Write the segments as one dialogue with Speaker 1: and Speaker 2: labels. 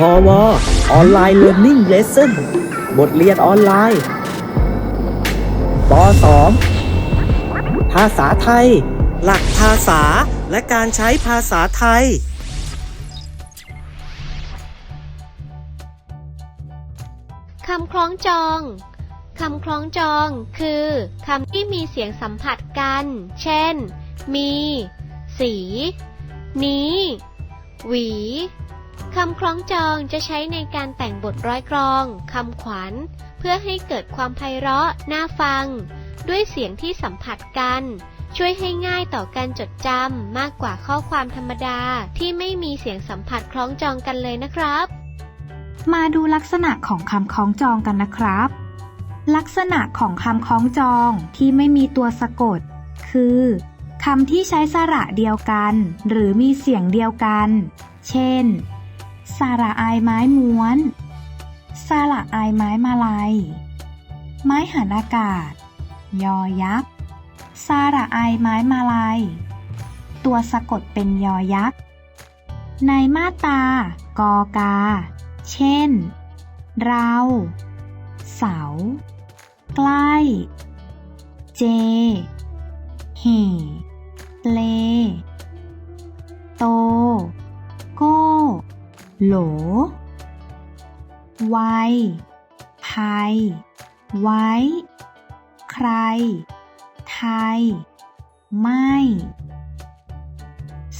Speaker 1: พอวออนไลน์เรียน i ิ g เลส s o n บทเรียนออนไลน์ป .2 ภาษาไทย หลักภาษาและการใช้ภาษาไทย
Speaker 2: คำคล้องจอง คำคล้องจองคือคำที่มีเสียงสัมผัสกัน เช่น มี สี นี้ หวี คำคล้องจองจะใช้ในการแต่งบทร้อยกรองคำขวัญ เพื่อให้เกิดความไพเราะน่าฟัง ด้วยเสียงที่สัมผัสกัน ช่วยให้ง่ายต่อการจดจำมากกว่าข้อความธรรมดาที่ไม่มีเสียงสัมผัสคล้องจองกันเลยนะครับ
Speaker 3: มาดูลักษณะของคำคล้องจองกันนะครับ ลักษณะของคำคล้องจองที่ไม่มีตัวสะกด คือคำที่ใช้สระเดียวกัน หรือมีเสียงเดียวกัน เช่น สระอายไม้ม้วนสระอายไม้มาลัย ไม้หันอากาศ ยอยักษ์สระอายไม้มาลัย ตัวสะกดเป็นยอยักษ์ ในมาตา กอกา เช่น เรา เสา ใกล้ เจ เห โหลไวภัย ไว้ ใคร ไทย ไม่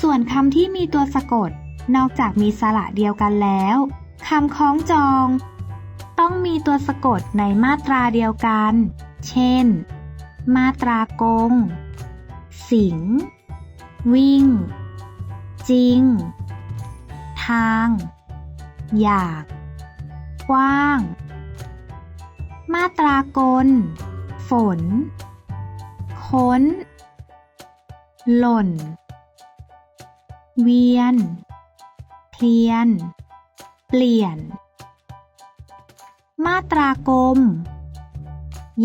Speaker 3: ส่วนคำที่มีตัวสะกด นอกจากมีสระเดียวกันแล้วคำคล้องจอง ต้องมีตัวสะกดในมาตราเดียวกัน เช่น มาตรากง สิง วิ่ง จริง ทาง อยาก กว้าง มาตรากล ฝน ค้น หล่น เวียนเทียน เปลี่ยน มาตรากลม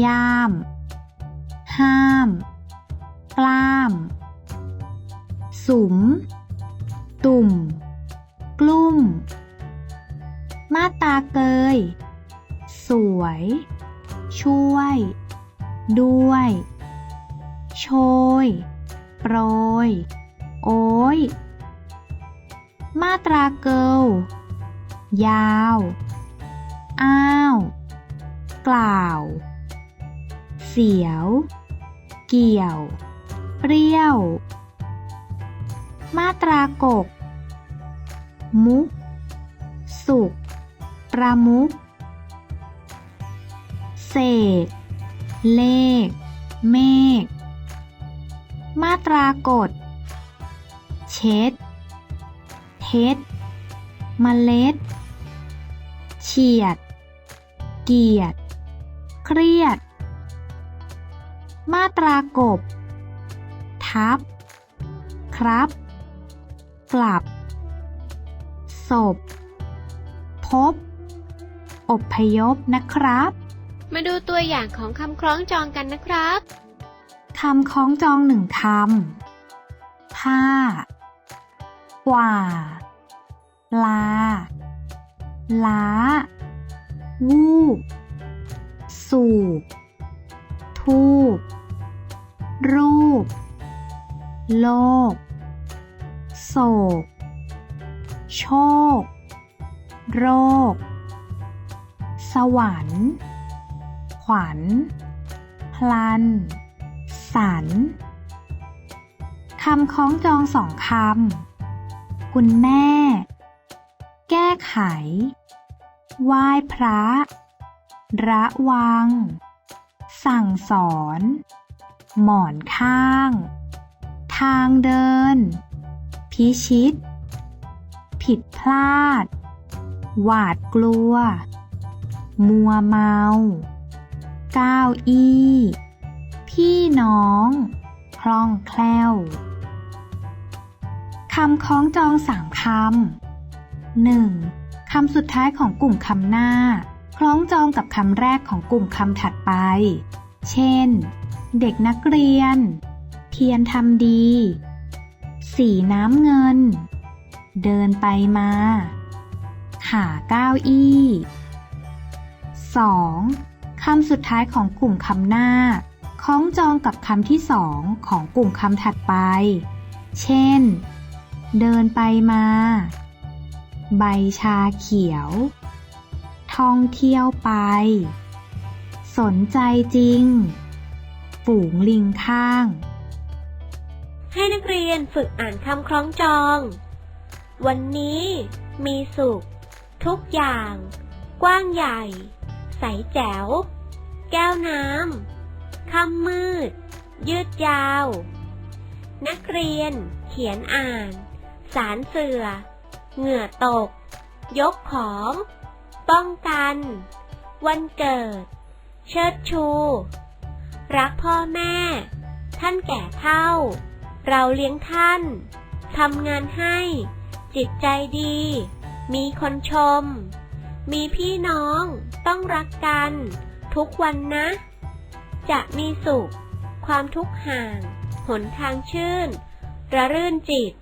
Speaker 3: ยาม ห้าม กล้าม สุม ตุ่ม กลุ่มมาตาเกย สวย ช่วย ด้วย โชย โปรย โอ้ย มาตราเกลยาว อ้าว กล่าว เสียว เกี่ยว เปรี้ยว มาตรากก มุกสุกประมุกเศษ เลข เมฆ มาตรากฎเช็ด เท็ดเมล็ด เฉียด เกียด เครียด มาตรากบ ทับ ครับ กลับ ศพพบ อบพยพนะครับ
Speaker 2: มาดูตัวอย่างของคำคล้องจองกันนะครับ
Speaker 3: คำคล้องจองหนึ่งคำ ผ้า กว่า ลา ล้า วูบ สูบ ทูบ รูป โลก โศก โชค โรค สวรรค์ ขวัญ พลัน สันคำคล้องจองสองคำ คุณแม่ แก้ไข ไหว้พระ ระวัง สั่งสอน หมอนข้าง ทางเดิน พิชิต ผิดพลาด หวาดกลัว มัวเมาก้าวอี้ พี่น้อง คล่องแคล่ว คำคล้องจองสามคำหนึ่งคำสุดท้ายของกลุ่มคำหน้า คล้องจองกับคำแรกของกลุ่มคำถัดไป เช่น เด็กนักเรียนเทียนทำดี สีน้ำเงิน เดินไปมาขหาเก้าอี้ 2. คำสุดท้ายของกลุ่มคำหน้า คล้องจองกับคำที่สองของกลุ่มคำถัดไป เช่น เดินไปมา ใบชาเขียว ท่องเที่ยวไป สนใจจริง ฝูงลิงข้าง
Speaker 2: ให้นักเรียนฝึกอ่านคำคล้องจอง วันนี้มีสุข ทุกอย่าง กว้างใหญ่ ใสแจ๋ว แก้วน้ำค่ำมืด ยืดยาว นักเรียน เขียนอ่าน สารเสือ เหงื่อตก ยกของ ป้องกัน วันเกิด เชิดชู รักพ่อแม่ ท่านแก่เท่า เราเลี้ยงท่านทำงานให้ จิตใจดี มีคนชม มีพี่น้อง ต้องรักกัน ทุกวันนะ จะมีสุข ความทุกข์ห่าง หนทางชื่น ระรื่นจิต